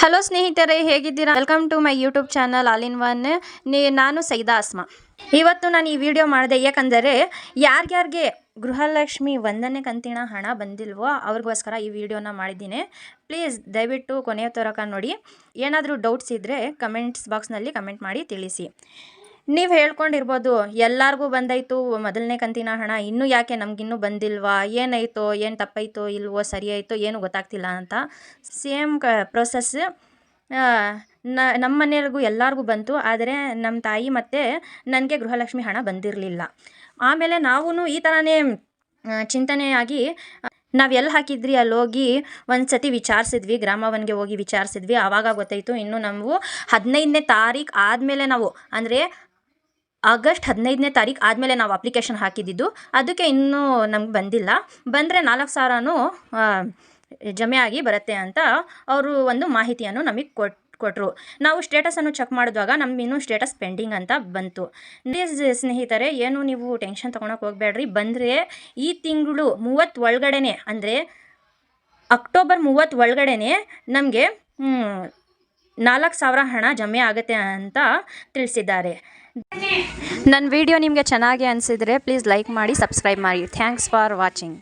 Hello ಸ್ನೇಹಿತರೆ, ಹೇಗಿದ್ದೀರಾ? Welcome to my YouTube channel all in one ನೀ, ನಾನು ಸೈದಾ ಅಸ್ಮಾ. ಇವತ್ತು ನಾನು ಈ ವಿಡಿಯೋ ಮಾಡಿದೆ ಯಾಕಂದರೆ ಯಾರ್ಯಾರಿಗೆ ಗೃಹಲಕ್ಷ್ಮಿ ಒಂದನೇ ಕಂತಿನ ಹಣ ಬಂದಿಲ್ವೋ ಅವ್ರಿಗೋಸ್ಕರ ಈ ವಿಡಿಯೋನ ಮಾಡಿದ್ದೀನಿ. ಪ್ಲೀಸ್ ದಯವಿಟ್ಟು ಕೊನೆಯ ತರಕ ನೋಡಿ. ಏನಾದರೂ ಡೌಟ್ಸ್ ಇದ್ದರೆ ಕಮೆಂಟ್ಸ್ ಬಾಕ್ಸ್ನಲ್ಲಿ ಕಮೆಂಟ್ ಮಾಡಿ ತಿಳಿಸಿ. ನೀವು ಹೇಳ್ಕೊಂಡಿರ್ಬೋದು, ಎಲ್ಲರಿಗೂ ಬಂದಾಯಿತು, ಮೊದಲನೇ ಕಂತಿನ ಹಣ ಇನ್ನೂ ಯಾಕೆ ನಮಗಿನ್ನೂ ಬಂದಿಲ್ವಾ? ಏನಾಯ್ತೋ, ಏನು ತಪ್ಪಾಯ್ತೋ, ಇಲ್ವೋ ಸರಿ ಆಯಿತೋ ಏನು ಗೊತ್ತಾಗ್ತಿಲ್ಲ ಅಂತ ಸೇಮ್ ಕ ಪ್ರೊಸೆಸ್ ನಮ್ಮ ಮನೆಯವ್ರಿಗೂ ಎಲ್ಲರಿಗೂ ಬಂತು, ಆದರೆ ನಮ್ಮ ತಾಯಿ ಮತ್ತು ನನಗೆ ಗೃಹಲಕ್ಷ್ಮಿ ಹಣ ಬಂದಿರಲಿಲ್ಲ. ಆಮೇಲೆ ನಾವೂ ಈ ಥರನೇ ಚಿಂತನೆಯಾಗಿ ನಾವು ಎಲ್ಲಿ ಹಾಕಿದ್ರಿ ಅಲ್ಲಿ ಹೋಗಿ ಒಂದು ಸತಿ ವಿಚಾರಿಸಿದ್ವಿ ಗ್ರಾಮವನ್ಗೆ ಹೋಗಿ ವಿಚಾರಿಸಿದ್ವಿ, ಆವಾಗ ಗೊತ್ತಾಯಿತು, ಇನ್ನು ನಾವು ಹದಿನೈದನೇ ತಾರೀಕು ಆದಮೇಲೆ ನಾವು, ಅಂದರೆ ಆಗಸ್ಟ್ ಹದಿನೈದನೇ ತಾರೀಕು ಆದಮೇಲೆ ನಾವು ಅಪ್ಲಿಕೇಶನ್ ಹಾಕಿದ್ದಿದ್ದು ಅದಕ್ಕೆ ಇನ್ನೂ ನಮ್ಗೆ ಬಂದಿಲ್ಲ. ಬಂದರೆ ನಾಲ್ಕು ಸಾವಿರನೂ ಜಮೆ ಆಗಿ ಬರುತ್ತೆ ಅಂತ ಅವರು ಒಂದು ಮಾಹಿತಿಯನ್ನು ನಮಗೆ ಕೊಟ್ ಕೊಟ್ಟರು ನಾವು ಸ್ಟೇಟಸನ್ನು ಚೆಕ್ ಮಾಡಿದಾಗ ನಮ್ಗೆ ಇನ್ನೂ ಸ್ಟೇಟಸ್ ಪೆಂಡಿಂಗ್ ಅಂತ ಬಂತು. ಸ್ನೇಹಿತರೆ, ಏನು ನೀವು ಟೆನ್ಷನ್ ತೊಗೊಳಕ್ಕೆ ಹೋಗಬೇಡ್ರಿ. ಬಂದರೆ ಈ ತಿಂಗಳು ಮೂವತ್ತು ಒಳಗಡೆನೆ, ಅಂದರೆ ಅಕ್ಟೋಬರ್ ಮೂವತ್ತು ಒಳಗಡೆನೆ ನಮಗೆ ನಾಲ್ಕು ಸಾವಿರ ಹಣ ಜಮೆ ಆಗುತ್ತೆ ಅಂತ ತಿಳಿಸಿದ್ದಾರೆ. ನನ್ನ ವಿಡಿಯೋ ನಿಮಗೆ ಚೆನ್ನಾಗಿ ಅನಿಸಿದರೆ ಪ್ಲೀಸ್ ಲೈಕ್ ಮಾಡಿ ಸಬ್ಸ್ಕ್ರೈಬ್ ಮಾಡಿ. Thanks for watching